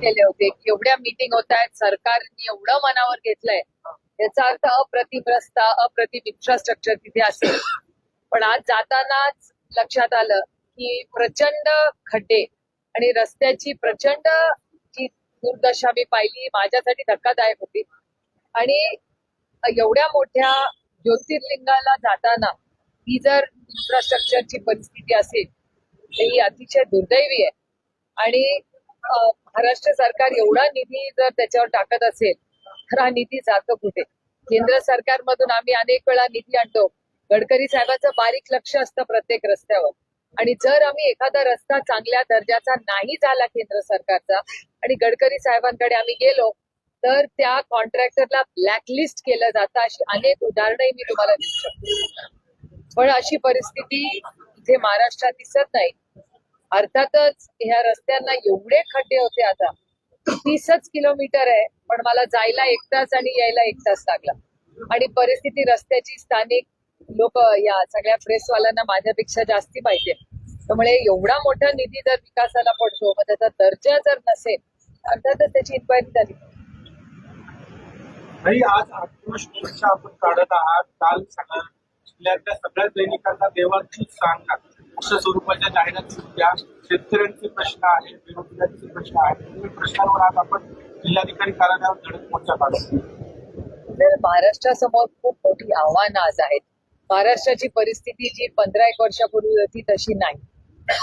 केले होते की एवढ्या मीटिंग होत आहेत सरकारने एवढं मनावर घेतलंय. याचा अर्थ अप्रतिम रस्ता अप्रतिम इन्फ्रास्ट्रक्चर तिथे असेल. पण आज जातानाच लक्षात आलं की प्रचंड खड्डे आणि रस्त्याची प्रचंड जी दुर्दशा मी पाहिली माझ्यासाठी धक्कादायक होती. आणि एवढ्या मोठ्या ज्योतिर्लिंगाला जाताना ही जर इन्फ्रास्ट्रक्चरची परिस्थिती असेल तर ही अतिशय दुर्दैवी आहे. आणि महाराष्ट्र सरकार एवढा निधी जर त्याच्यावर टाकत असेल तर हा निधी जातो कुठे? केंद्र सरकारमधून आम्ही अनेक वेळा निधी आणतो. गडकरी साहेबांचं बारीक लक्ष असतं प्रत्येक रस्त्यावर. आणि जर आम्ही एखादा रस्ता चांगल्या दर्जाचा नाही झाला केंद्र सरकारचा आणि गडकरी साहेबांकडे आम्ही गेलो तर त्या कॉन्ट्रॅक्टरला ब्लॅकलिस्ट केलं जातं अशी अनेक उदाहरणंही मी तुम्हाला देऊ शकतो. पण अशी परिस्थिती इथे महाराष्ट्रात दिसत नाही. अर्थातच ह्या रस्त्यांना एवढे खड्डे होते आता. तीसच किलोमीटर आहे पण मला जायला एक तास आणि यायला एक तास लागला. आणि परिस्थिती रस्त्याची स्थानिक लोक या सगळ्या प्रेसवाल्यांना माझ्यापेक्षा जास्ती पाहिजे त्यामुळे एवढा मोठा निधी जर विकासाला पडतो मग त्याचा दर्जा जर नसेल अर्थातच त्याची इन्क्वायरी झाली. आज आक्रोश आपण काढत आहात. काल सगळ्या जिल्ह्यातल्या सगळ्या दैनिकांना देवाची सांग. स्वरूपाच्या जाहिरात सुद्धा शेतकऱ्यांचे प्रश्न आहेत बेरोजगारीचे प्रश्न आहेत. विविध प्रश्नांवर आज आपण जिल्हाधिकारी कार्यालयावर धडक मोर्चा काढतो महाराष्ट्रासमोर खूप मोठी आव्हानं आज आहेत. महाराष्ट्राची परिस्थिती जी पंधरा एक वर्षापूर्वी होती तशी नाही.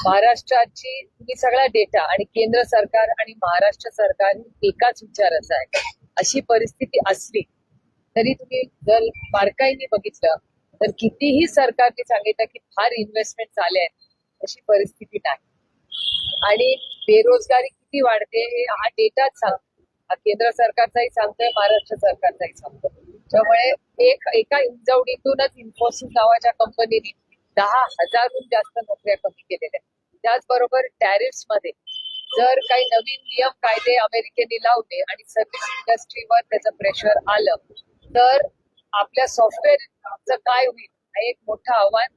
महाराष्ट्राची तुम्ही सगळा डेटा आणि केंद्र सरकार आणि महाराष्ट्र सरकार एकाच विचाराचा आहे. अशी परिस्थिती असली तरी तुम्ही जर बारकाईने बघितलं तर कितीही सरकारने सांगितलं की फार इन्व्हेस्टमेंट झाले आहेत अशी परिस्थिती नाही. आणि बेरोजगारी किती वाढते हे हा डेटाच सांगतो. हा केंद्र सरकारचाही सांगतोय महाराष्ट्र सरकारचाही सांगतो त्यामुळे एक एका हिंजवडीतूनच इन्फोसिस नावाच्या कंपनीने दहा हजारहून जास्त नोकऱ्या कमी केलेल्या आहेत. त्याचबरोबर टॅरिफ्समध्ये जर काही नवीन नियम कायदे अमेरिकेने लावले आणि सर्व्हिस इंडस्ट्रीवर त्याचं प्रेशर आलं तर आपल्या सॉफ्टवेअरचं काय होईल? हे एक मोठं आव्हान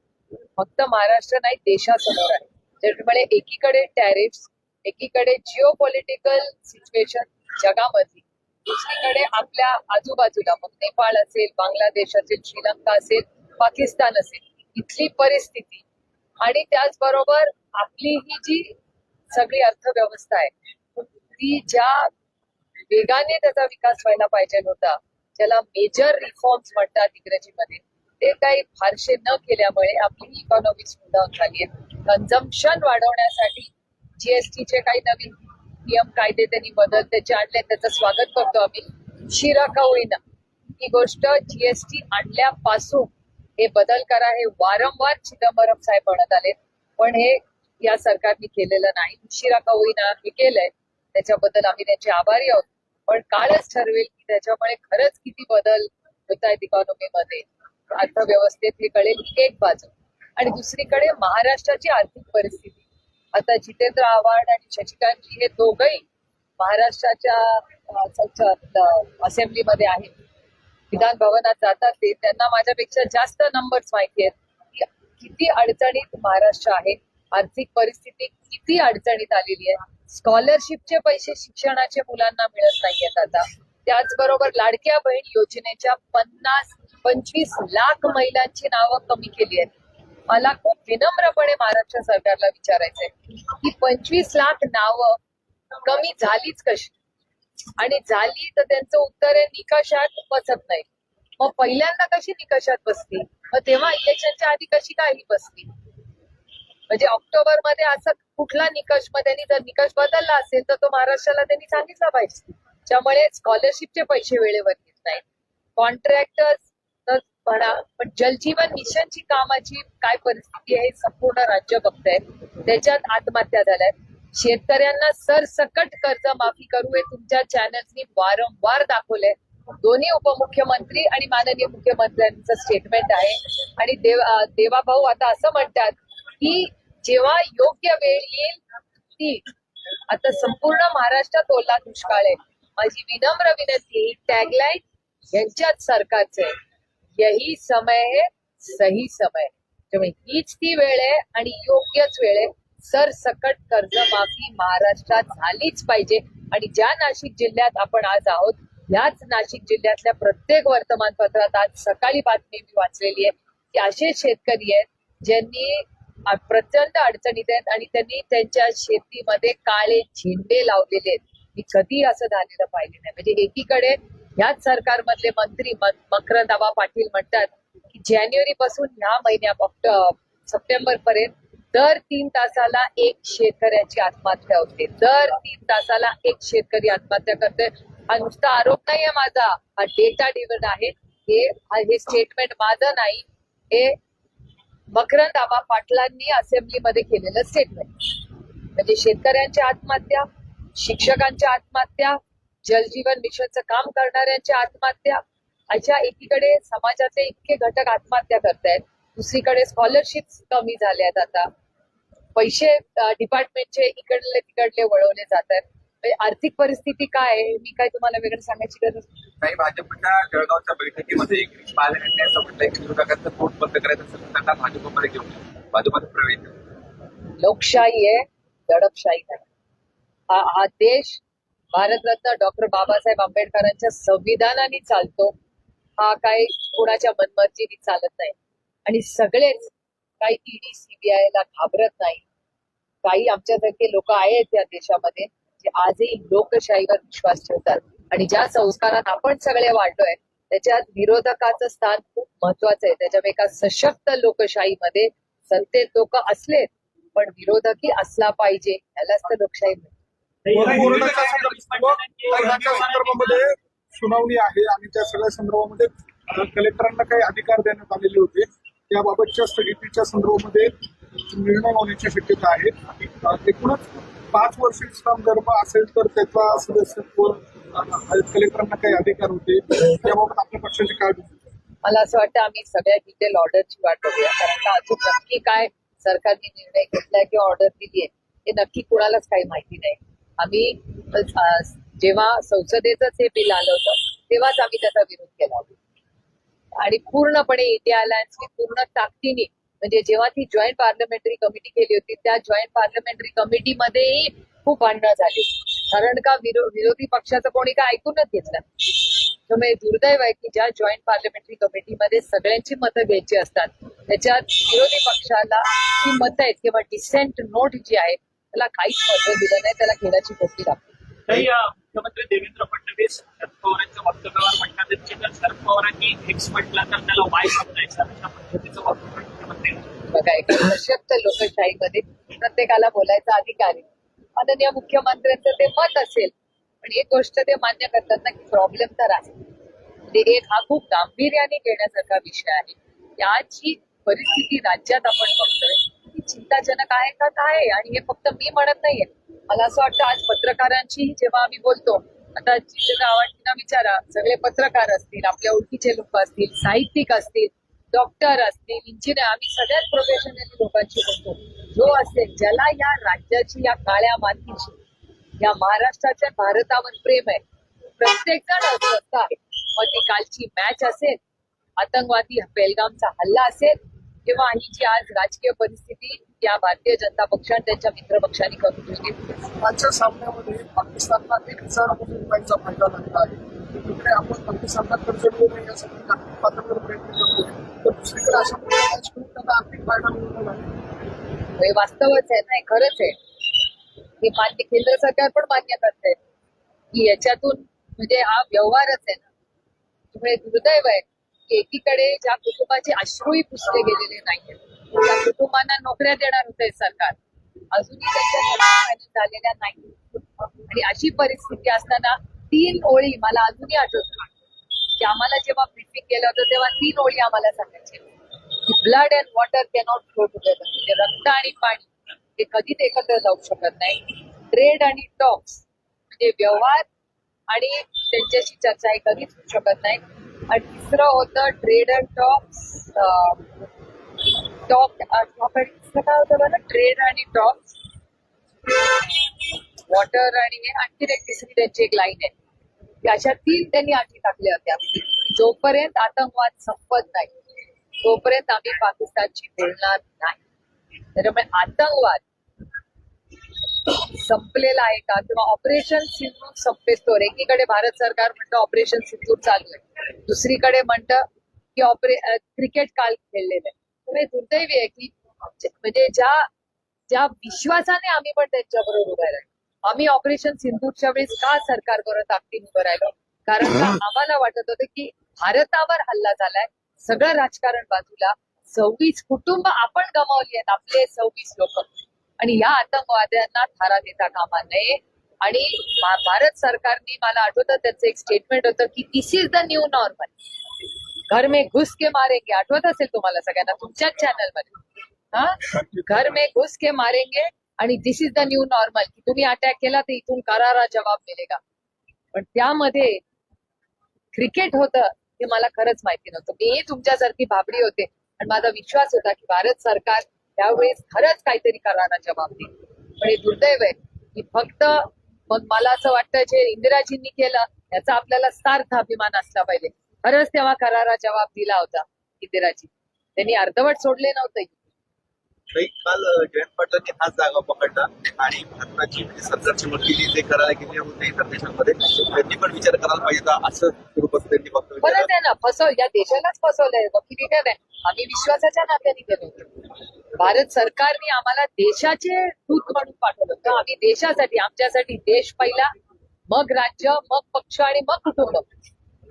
फक्त महाराष्ट्र नाही देशासमोर आहे. त्यामुळे एकीकडे टॅरिफ्स एकीकडे जिओ पॉलिटिकल सिच्युएशन जगामधली दुसरीकडे आपल्या आजूबाजूला मग नेपाळ असेल बांगलादेश असेल श्रीलंका असेल पाकिस्तान असेल इथली परिस्थिती आणि त्याचबरोबर आपली ही जी सगळी अर्थव्यवस्था आहे ती ज्या वेगाने त्याचा विकास व्हायला पाहिजे होता ज्याला मेजर रिफॉर्म्स म्हणतात इंग्रजीमध्ये म्हणजे ते काही फारसे न केल्यामुळे आपली इकॉनॉमी डाऊन झाली आहे. कन्झम्पशन वाढवण्यासाठी जीएसटीचे काही नवीन नियम कायदे त्यांनी बदल त्याचे आणले त्याचं स्वागत करतो आम्ही. शिरा का होईना. ही गोष्ट जीएसटी आणल्यापासून हे बदल करा हे वारंवार चिदंबरम साहेब म्हणत आले पण हे या सरकारने केलेलं नाही. उशिरा का होईना हे केलंय. त्याच्याबद्दल आम्ही त्यांचे आभारी आहोत. पण काळच ठरवेल की त्याच्यामुळे खरंच किती बदल होत आहेत इकॉनॉमीमध्ये अर्थव्यवस्थेत हे कळेल एक बाजू. आणि दुसरीकडे महाराष्ट्राची आर्थिक परिस्थिती. आता जितेंद्र आव्हाड आणि शशिकांतजी हे दोघही महाराष्ट्राच्या असेंब्लीमध्ये आहेत. विधान भवनात जातात ते. त्यांना माझ्यापेक्षा जास्त नंबर्स माहिती आहेत. किती अडचणीत महाराष्ट्र आहे. आर्थिक परिस्थिती किती अडचणीत आलेली आहे. स्कॉलरशिपचे पैसे शिक्षणाचे मुलांना मिळत नाहीयेत आता. त्याचबरोबर लाडक्या बहीण योजनेच्या पन्नास पंचवीस लाख महिलांची नावं कमी केली आहेत. मला खूप विनम्रपणे महाराष्ट्र सरकारला विचारायचंय की पंचवीस लाख नावं कमी झालीच कशी? आणि झाली तर त्यांचं उत्तर आहे निकषात बसत नाही. मग पहिल्यांदा कशी निकषात बसली मग तेव्हा इलेक्शनच्या आधी कशी काही बसली म्हणजे ऑक्टोबरमध्ये असं कुठला निकष मग त्यांनी जर निकष बदलला असेल तर तो महाराष्ट्राला त्यांनी सांगितला पाहिजे. त्यामुळे स्कॉलरशिपचे पैसे वेळेवर येत नाहीत. कॉन्ट्रॅक्टर्स म्हणा पण जलजीवन मिशनची कामाची काय परिस्थिती आहे संपूर्ण राज्य बघतंय. त्याच्यात आत्महत्या झाल्यात. शेतकऱ्यांना सरसकट कर्ज माफी करू हे तुमच्या चॅनल्सनी वारंवार दाखवलंय. दोन्ही उपमुख्यमंत्री आणि माननीय मुख्यमंत्र्यांचं स्टेटमेंट आहे. आणि देव देवाभाऊ आता असं म्हणतात की जेव्हा योग्य वेळ येईल ती आता संपूर्ण महाराष्ट्रात ओला दुष्काळ आहे. माझी विनम्र विनंती टॅगलाईन यांच्याच सरकारचे यही समय है सही समय त्यामुळे हीच ती वेळ आहे आणि योग्यच वेळ आहे. सरसकट कर्जमाफी महाराष्ट्रात झालीच पाहिजे. आणि ज्या नाशिक जिल्ह्यात आपण आज आहोत ह्याच नाशिक जिल्ह्यातल्या प्रत्येक वर्तमानपत्रात आज सकाळी बातमी मी वाचलेली आहे. की असे शेतकरी आहेत ज्यांनी प्रचंड अडचणीत आहेत आणि त्यांनी त्यांच्या शेतीमध्ये काळे झेंडे लावलेले आहेत. मी कधी असं झालेलं पाहिले नाही. म्हणजे एकीकडे ह्याच सरकारमधले मंत्री मकरंद पाटील म्हणतात की जानेवारी पासून ह्या महिन्या सप्टेंबर पर्यंत दर तीन तासाला एक शेतकऱ्याची आत्महत्या होते. दर तीन तासाला एक शेतकरी आत्महत्या करते हा नुसता आरोप नाही आहे माझा. हा डेटा डिव्हन आहे. हे हे स्टेटमेंट माझं नाही. हे मकरंद आबा पाटलांनी असेंब्लीमध्ये केलेलं स्टेटमेंट म्हणजे शेतकऱ्यांच्या आत्महत्या शिक्षकांच्या आत्महत्या जलजीवन मिशनचं काम करणाऱ्यांच्या आत्महत्या अशा एकीकडे समाजाचे इतके घटक आत्महत्या करतायत दुसरीकडे स्कॉलरशिप कमी झाल्या आहेत आता पैसे डिपार्टमेंटचे इकडले तिकडले वळवले जात आहेत म्हणजे आर्थिक परिस्थिती काय आहे मी काय तुम्हाला वेगळं सांगायची गरज नाही. काही भाजपच्या जळगावच्या बैठकीमध्ये गिरीश महाजन यांनी असं म्हटलंय की विरोधकांचं पोट बंद करायचं असेल तर त्यांना भाजपमध्ये घेऊन या. भाजपात प्रवेश लोकशाही आहे दडपशाही नाही. हा देश भारतरत्न डॉक्टर बाबासाहेब आंबेडकरांच्या संविधानाने चालतो. हा काही कोणाच्या मनमर्जीने चालत नाही. आणि सगळेच काही ईडी सीबीआय ला घाबरत नाही. काही आमच्यासारखे लोक आहेत या देशामध्ये जे आजही लोकशाहीवर विश्वास ठेवतात. आणि ज्या संस्कारात आपण सगळे वाढलोय त्याच्यात विरोधकाचं स्थान खूप महत्वाचं आहे. त्याच्या एका सशक्त लोकशाहीमध्ये सत्तेत लोक असलेत पण विरोधकही असला पाहिजे यालाच तर लोकशाही सुनावणी आहे आणि त्या सगळ्या संदर्भामध्ये कलेक्टरांना काही अधिकार देण्यात आलेले होते. त्याबाबतच्या स्थगितीच्या संदर्भामध्ये निर्णय होण्याची शक्यता आहे. एकूणच पाच वर्ष काम धर्म असेल तर त्याचा सदस्यत्व कलेक्टरांना काही अधिकार होते. त्याबाबत आपल्या पक्षाची काय मला असं वाटतं आम्ही सगळ्या डिटेल ऑर्डरची वाट बघूया. कारण का अजून नक्की काय सरकारने निर्णय घेतलाय किंवा ऑर्डर दिली आहे हे नक्की कुणालाच काही माहिती नाही. आम्ही जेव्हा संसदेचंच हे बिल आलं होतं तेव्हाच आम्ही त्याचा विरोध केला होता. आणि पूर्णपणे इंडिया अलायन्सने पूर्ण ताकदीने म्हणजे जेव्हा ती जॉईंट पार्लमेंटरी कमिटी केली होती त्या जॉईंट पार्लमेंटरी कमिटीमध्येही खूप भांडणं झाली. कारण का विरोधी पक्षाचं कोणी काय ऐकूनच घेतलं त्यामुळे दुर्दैव आहे की ज्या जॉईंट पार्लमेंटरी कमिटीमध्ये सगळ्यांची मतं घ्यायची असतात त्याच्यात विरोधी पक्षाला जी मतं आहेत किंवा डिसेंट नोट जी आहे त्याला काहीच महत्त्व दिलं नाही त्याला घेण्याची गोष्टी लागते. मुख्यमंत्री देवेंद्र फडणवीस शरद पवारांच्या वक्तव्यावर म्हणतात शरद पवारांनी एक्स म्हटला तर त्याला वाय समजायचं अशा पद्धतीचं वक्तव्य. बघा एक सशक्त लोकशाहीमध्ये प्रत्येकाला बोलायचा अधिकार आहे. माननीय मुख्यमंत्र्यांचं ते मत असेल पण एक गोष्ट ते मान्य करतात ना की प्रॉब्लेम तर आहे. म्हणजे एक हा खूप गांभीर्याने घेण्यासारखा विषय आहे. याची परिस्थिती राज्यात आपण बघतोय ती चिंताजनक आहे का काय? आहे आणि हे फक्त मी म्हणत नाहीये. मला असं वाटतं आज पत्रकारांची जेव्हा आम्ही बोलतो आता जिथे आव्हाडींना विचारा सगळे पत्रकार असतील आपल्या ओळखीचे लोक असतील साहित्यिक असतील डॉक्टर असतील इंजिनियर आम्ही सगळ्यात प्रोफेशनल लोकांशी बोलतो. जो असेल ज्याला या राज्याची या काळ्या मातीची या महाराष्ट्राच्या भारतावर प्रेम आहे प्रत्येक जण अस्वस्थ आहे. मग ती कालची मॅच असेल आतंकवादी पेलगामचा हल्ला असेल किंवा ही जी आज राजकीय परिस्थिती या भारतीय जनता पक्षाने त्यांच्या मित्र पक्षांनी करून ठेवली आजच्या सामन्यामध्ये पाकिस्तानला एक हजार कोटी रुपयांचा फायदा लागला आहे. तिकडे आपण पाकिस्तानला कर्ज मिळू नये यासाठी प्रयत्न करतोय. दुसरीकडे अशा आर्थिक फायदा मिळणार हे वास्तवच आहे ना हे खरंच आहे. हे मान्य केंद्र सरकार पण मान्य करते की याच्यातून म्हणजे हा व्यवहारच आहे ना. त्यामुळे दुर्दैव आहे की एकीकडे ज्या कुटुंबाचे अश्रूही पुसले गेलेले नाहीये त्या कुटुंबांना नोकऱ्या देणार होते सरकार. अजूनही त्यांच्या झालेल्या नाही आणि अशी परिस्थिती असताना तीन ओळी मला अजूनही आठवत की आम्हाला जेव्हा ब्रिफिंग केलं होतं तेव्हा तीन ओळी आम्हाला सांगायची. की blood and water cannot flow together म्हणजे रक्त आणि पाणी हे कधीच एकत्र जाऊ शकत नाही. ट्रेड आणि टॉक्स म्हणजे व्यवहार आणि त्यांच्याशी चर्चा हे कधीच होऊ शकत नाही. आणि तिसरं होतं ट्रेड अँड टॉक्स टॉक तिसरं काय होतं बघा ट्रेड आणि टॉक्स वॉटर आणि हे आणखी एक तिसरी त्यांची एक लाईन आहे. अशा तीन त्यांनी अटी टाकल्या होत्या. जोपर्यंत आतंकवाद संपत नाही तोपर्यंत आम्ही पाकिस्तानची बोलणार नाही. त्याच्यामुळे आतंकवाद संपलेला आहे का? किंवा ऑपरेशन सिंदूर संपेस्तोर एकीकडे भारत सरकार म्हणतं ऑपरेशन सिंधूर चालू आहे. दुसरीकडे म्हणतं की ऑपरे क्रिकेट काल खेळलेलं आहे. दुर्दैवी आहे की म्हणजे ज्या ज्या विश्वासाने आम्ही पण त्यांच्याबरोबर उभे राहिलो. आम्ही ऑपरेशन सिंदूरच्या वेळेस का सरकारबरोबर ताकदीने उभं राहिलो? कारण का आम्हाला वाटत होतं की भारतावर हल्ला झालाय सगळं राजकारण बाजूला सव्वीस कुटुंब आपण गमावली आहेत आपले सव्वीस लोक. आणि या आतंकवाद्यांना थारा देता कामा नये. आणि भारत सरकारने मला आठवतं त्याचं एक स्टेटमेंट होतं की this is the new normal घर में घुस के मारेंगे. आठवत असेल तुम्हाला सगळ्यांना? तुमच्याच चॅनलमध्ये. हा? घर में घुस के मारेंगे. आणि this is the new normal की तुम्ही अटॅक केला तर इथून करारा जवाब मिळेगा. पण त्यामध्ये क्रिकेट होतं हे मला खरंच माहिती नव्हतं. मी तुमच्यासारखी भाबडी होते आणि माझा विश्वास होता की भारत सरकार त्यावेळेस खरंच काहीतरी करारा जबाब देईल. पण हे दुर्दैव आहे की फक्त मग मला असं वाटतं जे इंदिराजींनी केलं याचा आपल्याला सार्थ अभिमान असला पाहिजे. खरंच तेव्हा करारा जबाब दिला होता इंदिराजी. त्यांनी अर्धवट सोडले नव्हते. काल जयंत पाटलांनी हाच जागा पकडला. आणि भारताची म्हणजे सरकारची वकिली जे करायला गेले होते इतर देशांमध्ये त्यांनी पण विचार करायला पाहिजे. असं स्वरूपात त्यांनी वक्तव्य आहे ना फसव या देशालाच फसवलंय. वकिली नाही. आम्ही विश्वासाच्या नात्याने गेलो भारत सरकारने आम्हाला देशाचे दूत म्हणून पाठवलं होतं. आम्ही देशासाठी आमच्यासाठी देश पहिला मग राज्य मग पक्ष आणि मग कुटुंब.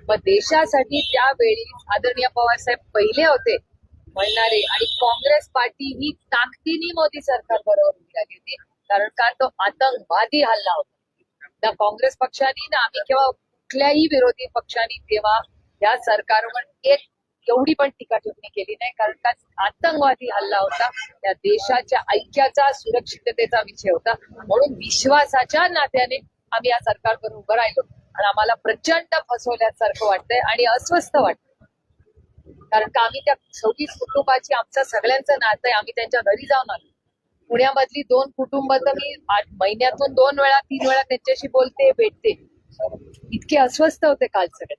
मग देशासाठी त्यावेळी आदरणीय पवार साहेब पहिले होते. म्हणणारे आणि काँग्रेस पार्टी ही ताकदीने मोदी सरकार बरोबर भूमिका घेते होती. कारण का? तो आतंकवादी हल्ला होता. ना काँग्रेस पक्षाने ना आम्ही किंवा कुठल्याही विरोधी पक्षाने तेव्हा या सरकारवर एक एवढी पण टीका टिप्पणी केली नाही. कारण का? आतंकवादी हल्ला होता. त्या देशाच्या ऐक्याचा सुरक्षिततेचा विषय होता. म्हणून विश्वासाच्या नात्याने आम्ही या सरकारवर उभं राहिलो. आणि आम्हाला प्रचंड फसवल्यासारखं वाटतंय आणि अस्वस्थ वाटतं कारण का आम्ही त्या सव्वीस कुटुंबाची आमचं सगळ्यांचं नातं आहे. आम्ही त्यांच्या घरी जाऊन आलो. पुण्यामधली दोन कुटुंब तर मी आठ महिन्यातून दोन वेळा तीन वेळा त्यांच्याशी बोलते भेटते. इतके अस्वस्थ होते काल सगळे.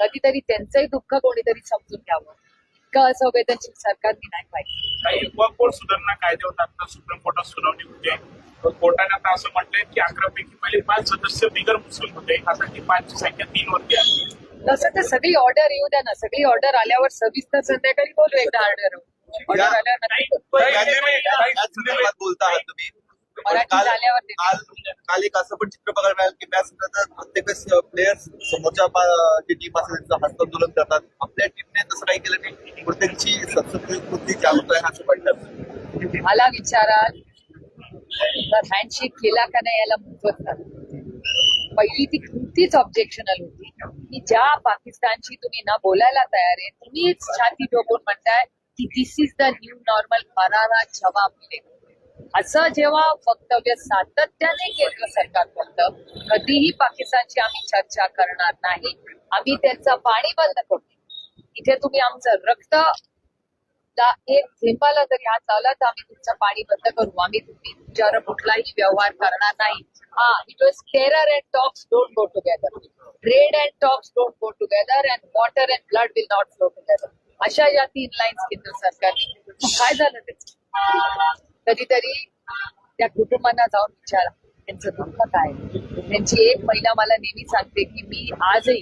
कधीतरी त्यांचंही दुःख कोणीतरी समजून घ्यावं. इतकं असंवेदनशील सरकारने नाही पाहिजे. काही सुधारणा कायदे होतात आता सुप्रीम कोर्टात सुनावणी होते. तर कोर्टाने आता असं म्हटलंय की अकरा पैकी पहिले पाच सदस्य बिगर मुस्लिम होते. आता ती पाचची संख्या तीन वरती आली. तसं तर सगळी ऑर्डर येऊ द्या ना. सगळी ऑर्डर आल्यावर सविस्तर संध्याकाळी बोलू एकदा ऑर्डर या- आल्यावर संदर्भात बोलता आहात तुम्ही. पण मराठी काल झाल्यावर ते- काल काल एक असं पण चित्र बघायला मिळालं की मॅच नंतर प्रत्येकच प्लेयर्स समोरच्या पा- जी टीम असेल त्यांचं हस्तांदोलन करतात. आपल्या टीमने तसं काही केलं नाही. प्रत्येकची सत्सुद्धी बुद्धी जागृत आहे असं वाटतं मला विचाराल तर हँडशेक केला का नाही याला महत्वच नाही पहिली ती कृतीच ऑब्जेक्शनल होती? की ज्या पाकिस्तानशी तुम्ही ना बोलायला तयार आहे तुम्हीच छाती ठोकून म्हणताय की this is the new normal करारा जवाब मिळेल. असं जेव्हा वक्तव्य सातत्याने केंद्र सरकार करतं कधीही पाकिस्तानची आम्ही चर्चा करणार नाही. आम्ही त्यांचं पाणी बंद करतो. इथे तुम्ही आमचं रक्त ला एक झेपाला जरी हात लावला तर आम्ही तुमचं पाणी बंद करू. आम्ही तुम्ही तुमच्यावर कुठलाही व्यवहार करणार नाही. हा it was terror and talks don't go together trade and talks don't go together and water and blood will not flow together अशा या तीन लाईन्स केंद्र सरकारने. काय झालं त्याच कधीतरी त्या कुटुंबांना जाऊन विचारा. त्यांचं दुःख काय? त्यांची एक महिला मला नेहमी सांगते की मी आजही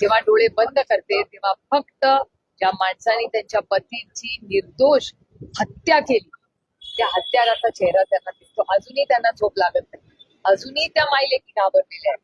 जेव्हा डोळे बंद करते तेव्हा फक्त ज्या माणसाने त्यांच्या पतीची निर्दोष हत्या केली त्या हत्याराचा चेहरा त्यांना दिसतो. अजूनही त्यांना झोप लागत नाही. अजूनही त्या मायलेकी घाबरलेल्या आहेत.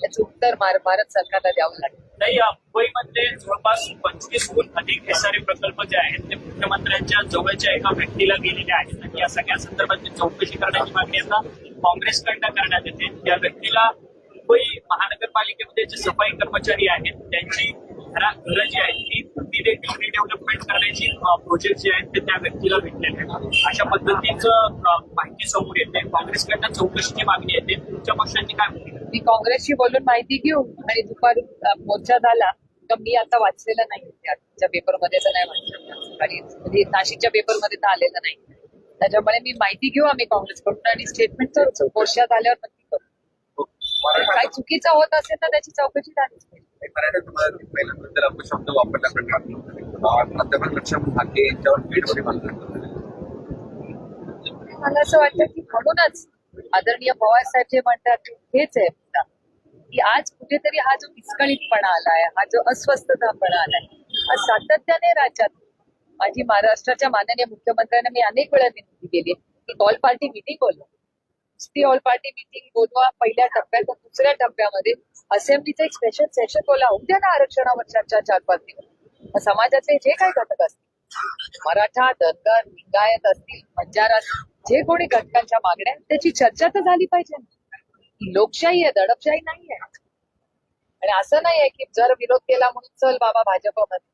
याचं उत्तर मार भारत सरकारला द्यावं लागेल. नाही या मुंबईमध्ये जवळपास पंचवीसहून अधिक सारे प्रकल्प जे आहेत ते मुख्यमंत्र्यांच्या जवळच्या एका व्यक्तीला गेलेले आहेत. आणि या सगळ्या संदर्भात चौकशी करण्याची मागणी आता काँग्रेसकडनं करण्यात येते. त्या व्यक्तीला मुंबई महानगरपालिकेमध्ये जे सफाई कर्मचारी आहेत त्यांची घरा घरं जी आहेत ती ती देखील रिडेव्हलपमेंट करण्याची प्रोजेक्ट जे आहेत ते त्या व्यक्तीला भेटलेले आहेत. अशा पद्धतीचं माहिती समोर येते. काँग्रेसकडनं चौकशीची मागणी येते. तुमच्या पक्षाची काय भूमिका मी काँग्रेसशी बोलून माहिती घेऊ आणि दुपारी मोर्चा झाला तर मी आता वाचलेलं नाही. त्याच्या पेपरमध्ये तर नाही वाचलं. आणि म्हणजे नाशिकच्या पेपरमध्ये तर आलेलं नाही. त्याच्यामुळे मी माहिती घेऊ आम्ही काँग्रेसकडून आणि स्टेटमेंट तर मोर्चा झाल्यावर काही चुकीचं होत असेल तर त्याची चौकशी झालीच पाहिजे. मराठा तुम्हाला पहिल्यांदा जर आपण शब्द वापरला प्रकार प्राध्यापक लक्ष्मण हाके यांच्यावर बीडमध्ये मानलं मला असं वाटतं की म्हणूनच आदरणीय पवार साहेब जे म्हणतात ते हेच आहे. मुद्दा. की आज कुठेतरी हा जो विस्कळीतपणा आलाय हा जो अस्वस्थतापणा आलाय हा सातत्याने राज्यात माझी महाराष्ट्राच्या माननीय मुख्यमंत्र्यांना मी अनेक वेळा विनंती केली. की ऑल पार्टी मिटिंग बोलवा नुसती ऑल पार्टी मिटिंग बोलवा पहिल्या टप्प्यात दुसऱ्या टप्प्यामध्ये असेंब्लीचं एक स्पेशल सेशन बोला उद्या ना आरक्षणावर चर्चा चार पाच दिवस. समाजातले जे काही घटक असतील मराठा धनगर लिंगायत असतील बंजारा जे कोणी घटकांच्या मागण्या त्याची चर्चा तर झाली पाहिजे. लोकशाही आहे दडपशाही नाही आहे. आणि असं नाही आहे की जर विरोध केला म्हणून चल बाबा भाजपमध्ये.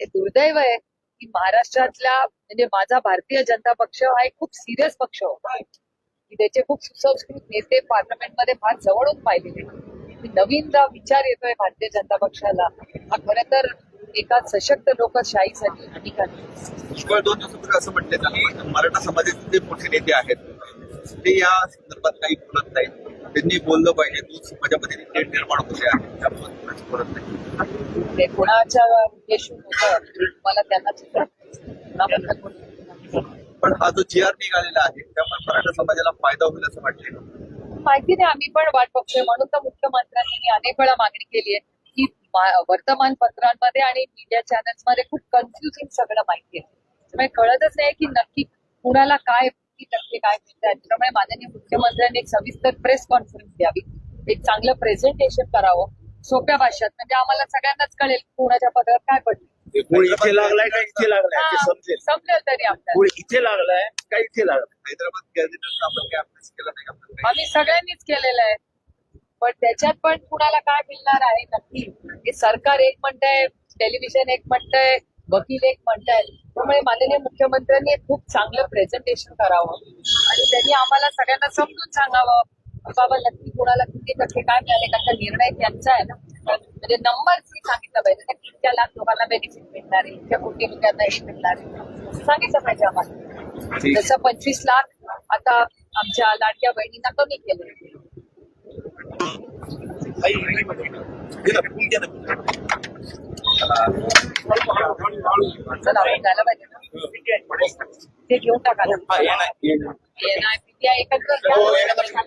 हे दुर्दैव आहे की महाराष्ट्रातल्या म्हणजे माझा भारतीय जनता पक्ष हा एक खूप सिरियस पक्ष होता. की त्याचे खूप सुसंस्कृत नेते पार्लमेंटमध्ये फार जवळून पाहिलेले. नवीन जो विचार येतोय भारतीय जनता पक्षाला. हा खरं तर एका सशक्त लोकशाहीसाठी आहे. केवळ दोन दिवसापूर्वी असं म्हटलं की मराठा समाजाचे जे मोठे नेते आहेत. ते या संदर्भात काही बोलत नाहीत. त्यांनी बोललं पाहिजे. दूध समाजामध्ये नेट निर्माण होते आहे त्यामुळे बोलत नाही. ते कुणाच्या उद्देशून होतं मला त्यांना चित्र पण हा जो जी आर निघालेला आहे त्यामुळे मराठा समाजाला फायदा होईल असं वाटते माहिती नाही आम्ही पण वाट बघतोय. म्हणून तर मुख्यमंत्र्यांनी अनेक वेळा मागणी केली आहे की वर्तमानपत्रांमध्ये आणि मीडिया चॅनल्समध्ये खूप कन्फ्युजिंग सगळं माहिती आहे. त्यामुळे कळतच नाही की नक्की कुणाला काय किती टक्के काय मिळतात त्यामुळे माननीय मुख्यमंत्र्यांनी एक सविस्तर प्रेस कॉन्फरन्स द्यावी. एक चांगलं प्रेझेंटेशन करावं. सोप्या भाषेत. म्हणजे आम्हाला सगळ्यांनाच कळेल कुणाच्या पत्रात काय पडलं गुळ इथे लागलाय का इथे लागलाय? ते हा, समजेल समजेल तरी आपल्याला. गुळ इथे लागलाय का इथे लागलाय? हैदराबाद आपण काय अभ्यास केला नाही का? आपण काही? आम्ही सगळ्यांनीच केलेलं आहे. पण त्याच्यात पण कुणाला काय मिळणार आहे नक्की? हे सरकार एक म्हणतंय टेलिव्हिजन एक म्हणतंय वकील एक म्हणताय. त्यामुळे माननीय मुख्यमंत्र्यांनी एक खूप चांगलं प्रेझेंटेशन करावं. आणि त्यांनी आम्हाला सगळ्यांना समजून सांगावं. की बाबा नक्की कुणाला किती टक्के काय मिळाले का? निर्णय त्यांचा आहे ना. म्हणजे नंबर सांगितलं पाहिजे. इतक्या लाख लोकांना बेनिफिट मिळणार आहे इतक्या कोटी लोकांना हे मिळणार आहे. सांगितलं पाहिजे आम्हाला. जसं पंचवीस लाख आता आमच्या लाडक्या बहिणींना कमी केलं. ते घेऊन टाका. ये एकत्र. हो, एकत्र